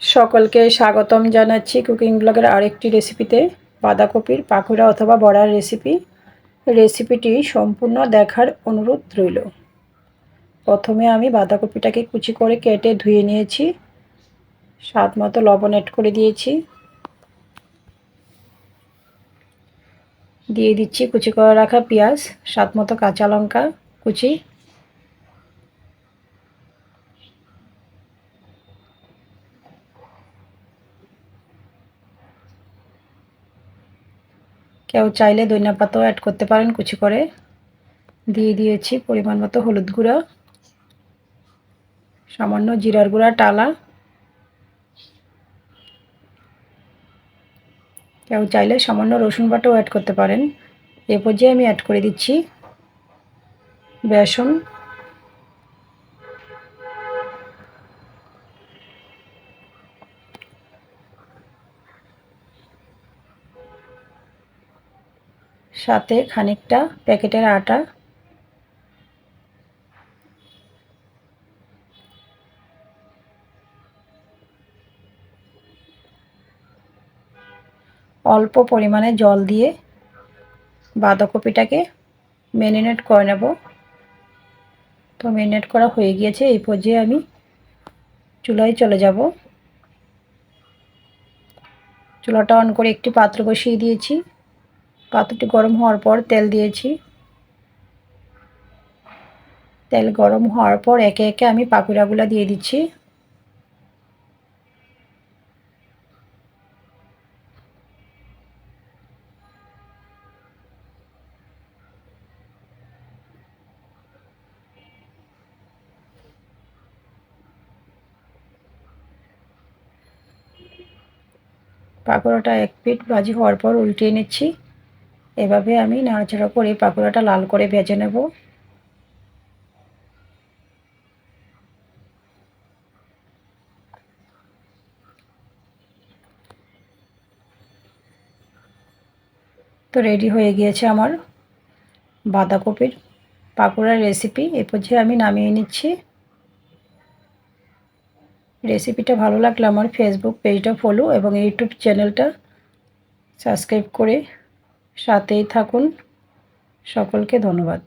সকলকে স্বাগতম জানাচ্ছি কুকিং ব্লগের আরেকটি রেসিপিতে, বাঁধাকপির পাকুড়া অথবা বড়ার রেসিপি। রেসিপিটি সম্পূর্ণ দেখার অনুরোধ রইল। প্রথমে আমি বাঁধাকপিটাকে কুচি করে কেটে ধুয়ে নিয়েছি। স্বাদ মতো লবণ অ্যাড করে দিয়েছি। দিয়ে দিচ্ছি কুচি করে রাখা পেঁয়াজ, স্বাদ মতো কাঁচা লঙ্কা কুচি। কেউ চাইলে দইনা পাতাও অ্যাড করতে পারেন, কুচি করে। দিয়ে দিয়েছি পরিমাণ মতো হলুদ গুঁড়া, সামান্য জিরার গুঁড়া, টালা। কেউ চাইলে সামান্য রসুন বাটাও অ্যাড করতে পারেন। এ পর্যায়ে আমি অ্যাড করে দিচ্ছি বেসন। সাথে খানিকটা প্যাকেটের আটা। অল্প পরিমাণে জল দিয়ে বাঁধাকপিটাকে ম্যারিনেট করে নেব। তো ম্যারিনেট করা হয়ে গিয়েছে, এই পর্যায়ে আমি চুলায় চলে যাব। চুলাটা অন করে একটি পাত্র বসিয়ে দিয়েছি। পাত্রটি গরম হওয়ার পর তেল দিয়েছি। তেল গরম হওয়ার পর একে একে আমি পাকুড়াগুলো দিয়ে দিচ্ছি। পাকোড়াটা এক পিঠ ভাজি হওয়ার পর উল্টিয়ে নিচ্ছি। এভাবে আমি নাড়াচাড়া করে পাকোড়াটা লাল করে ভেজে নেব। তো রেডি হয়ে গিয়েছে আমার বাঁধাকপির পাকোড়ার রেসিপি। এ পর্যায়ে আমি নামিয়ে নিচ্ছি। রেসিপিটা ভালো লাগলে আমার ফেসবুক পেজটা ফলো এবং ইউটিউব চ্যানেলটা সাবস্ক্রাইব করে সাথেই থাকুন। সকলকে ধন্যবাদ।